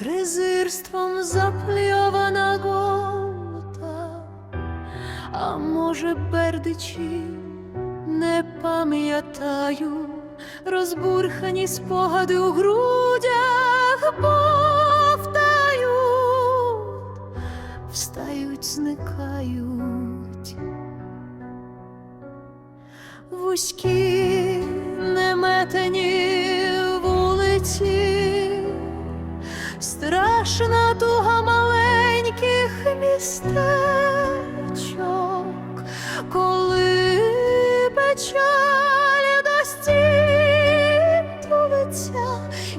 презирством запльована голота, а може, бердичі не пам'ятаю, розбурхані спогади у грудях повтають, встають, зникають. Вузькі містечок, коли печаль до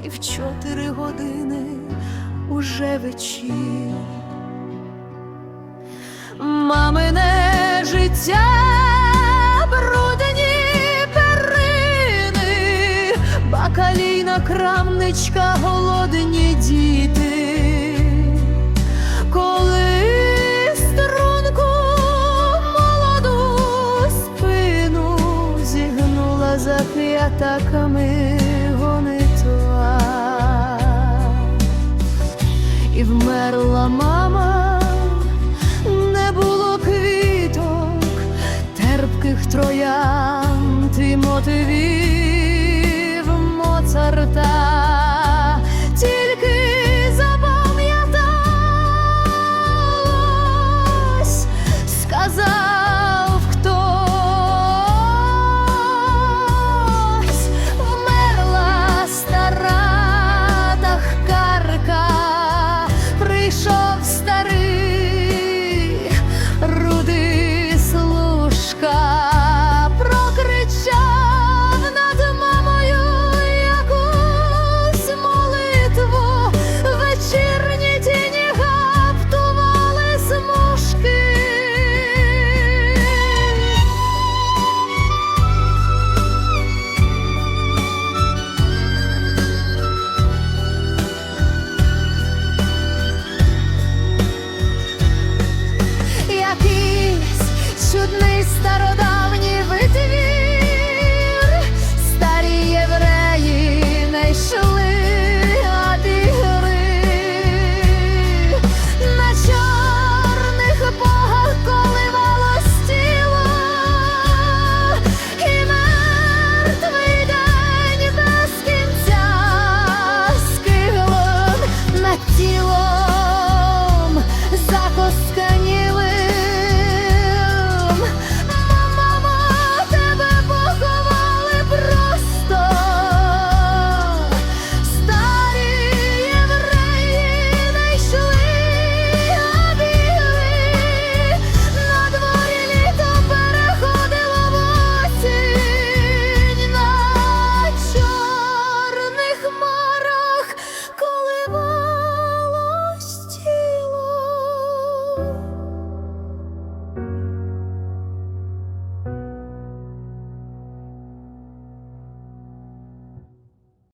і в чотири години уже вечір. Мамине життя бакалійна крамничка, голодні діти, за п'ятаками гонитва. І вмерла мама, не було квіток, терпких троянд і мотивів Моцарта,